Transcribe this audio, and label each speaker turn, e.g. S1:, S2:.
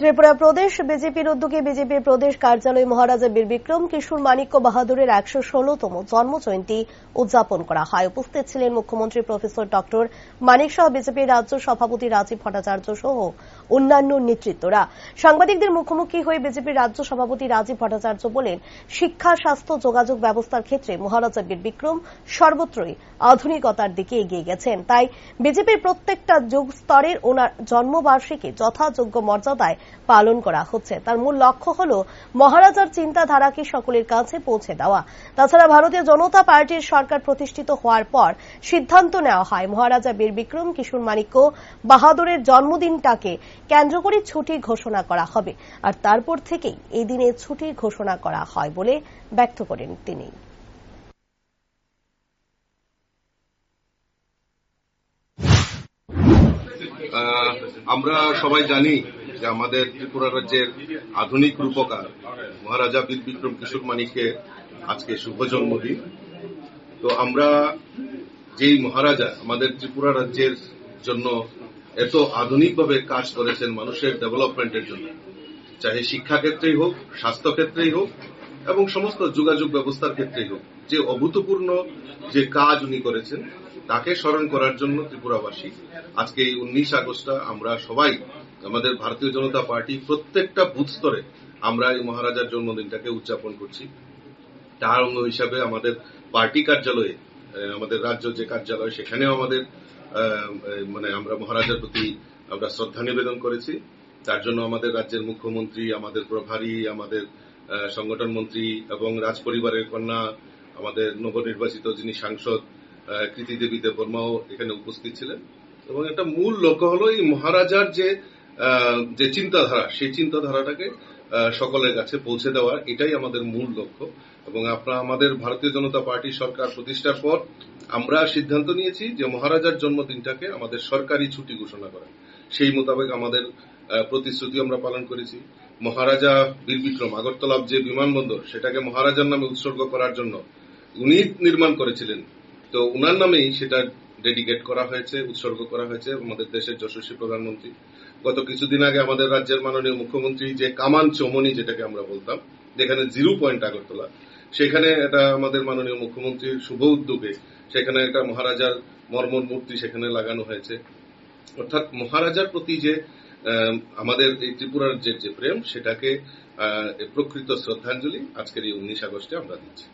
S1: ত্রিপুরা প্রদেশ, বিজেপির উদ্যোগে বিজেপির প্রদেশ কার্যালয় মহারাজা বীর বিক্রম কিশোর মানিক্য বাহাদুরের একশো ষোলতম জন্মজয়ন্তী উদযাপন করা হয়। উপস্থিত ছিলেন মুখ্যমন্ত্রী প্রফেসর ডক্টর মানিক শাহ, বিজেপির রাজ্য সভাপতি রাজীব ভট্টাচার্য সহ অন্যান্য নেতৃত্বরা। সাংবাদিকদের মুখোমুখি হয়ে বিজেপির রাজ্য সভাপতি রাজীব ভট্টাচার্য বলেন, শিক্ষা, স্বাস্থ্য, যোগাযোগ ব্যবস্থার ক্ষেত্রে মহারাজা বীর বিক্রম সর্বত্রই আধুনিকতার দিকে এগিয়ে গেছেন। তাই বিজেপির প্রত্যেকটা যুগ স্তরের ওনার জন্মবার্ষিকী যথাযোগ্য মর্যাদায় পালন করা হচ্ছে। তার মূল লক্ষ্য হল মহারাজার চিন্তাধারাকে সকলের কাছে পৌঁছে দেওয়া। তাছাড়া ভারতীয় জনতা পার্টির সরকার প্রতিষ্ঠিত হওয়ার পর সিদ্ধান্ত নেওয়া হয়। মহারাজা বীর বিক্রম কিশোর মানিক্য বাহাদুরের জন্মদিনটাকে কেন্দ্র করে ছুটি ঘোষণা করা হবে। আর তারপর থেকেই এই দিনে ছুটির ঘোষণা করা হয় বলে ব্যক্ত করেন তিনি।
S2: আমরা সবাই জানি যে আমাদের ত্রিপুরা রাজ্যের আধুনিক রূপকার মহারাজা বীর বিক্রম কিশোর মানিকের আজকে শুভ জন্মদিন। তো আমরা যেই মহারাজা আমাদের ত্রিপুরা রাজ্যের জন্য এত আধুনিকভাবে কাজ করেছেন মানুষের ডেভেলপমেন্টের জন্য, চাহে শিক্ষা ক্ষেত্রেই হোক স্বাস্থ্য ক্ষেত্রেই হোক এবং সমস্ত যোগাযোগ ব্যবস্থার ক্ষেত্রেই হোক, যে অভূতপূর্ণ যে কাজ উনি করেছেন, তাকে স্মরণ করার জন্য ত্রিপুরাবাসী, আজকে এই উনিশ আগস্টটা আমরা সবাই, আমাদের ভারতীয় জনতা পার্টি প্রত্যেকটা বুথ স্তরে আমরা এই মহারাজার জন্মদিনটাকে উদযাপন করছি। তার অঙ্গ হিসাবে আমাদের পার্টি কার্যালয়ে আমাদের রাজ্য যে কার্যালয়, সেখানেও আমাদের মানে আমরা মহারাজার প্রতি আমরা শ্রদ্ধা নিবেদন করেছি। তার জন্য আমাদের রাজ্যের মুখ্যমন্ত্রী, আমাদের প্রভারী, আমাদের সংগঠন মন্ত্রী এবং রাজ পরিবারের কন্যা, আমাদের নবনির্বাচিত যিনি সাংসদ কৃতি দেবী দেববর্মাও এখানে উপস্থিত ছিলেন। এবং একটা মূল লক্ষ্য হলো এই মহারাজার যে যে চিন্তাধারা, সেই চিন্তাধারাটাকে সকলের কাছে পৌঁছে দেওয়ার এটাই আমাদের মূল লক্ষ্য। এবং আপনারা আমাদের ভারতীয় জনতা পার্টি সরকার প্রতিষ্ঠার পর আমরা সিদ্ধান্ত নিয়েছি যে মহারাজার জন্মদিনটাকে আমাদের সরকারি ছুটি ঘোষণা করা। সেই মোতাবেক আমাদের প্রতিশ্রুতি আমরা পালন করেছি। মহারাজা বীর বিক্রম আগরতলা যে বিমানবন্দর, সেটাকে মহারাজার নামে উৎসর্গ করার জন্য উনি নির্মাণ করেছিলেন। তো উনার নামেই সেটা ডেডিকেট করা হয়েছে, উৎসর্গ করা হয়েছে আমাদের দেশের যশস্বী প্রধানমন্ত্রী। গত কিছুদিন আগে আমাদের রাজ্যের মাননীয় মুখ্যমন্ত্রী যে কামান চৌমনি যেটাকে আমরা বলতাম, যেখানে জিরো পয়েন্ট আগরতলা, সেখানে এটা আমাদের মাননীয় মুখ্যমন্ত্রীর শুভ উদ্যোগে সেখানে একটা মহারাজার মর্মর মূর্তি সেখানে লাগানো হয়েছে। অর্থাৎ মহারাজার প্রতি যে আমাদের এই ত্রিপুরার যে প্রেম সেটাকে প্রকৃত শ্রদ্ধাঞ্জলি আজকের এই উনিশ আগস্টে আমরা দিচ্ছি।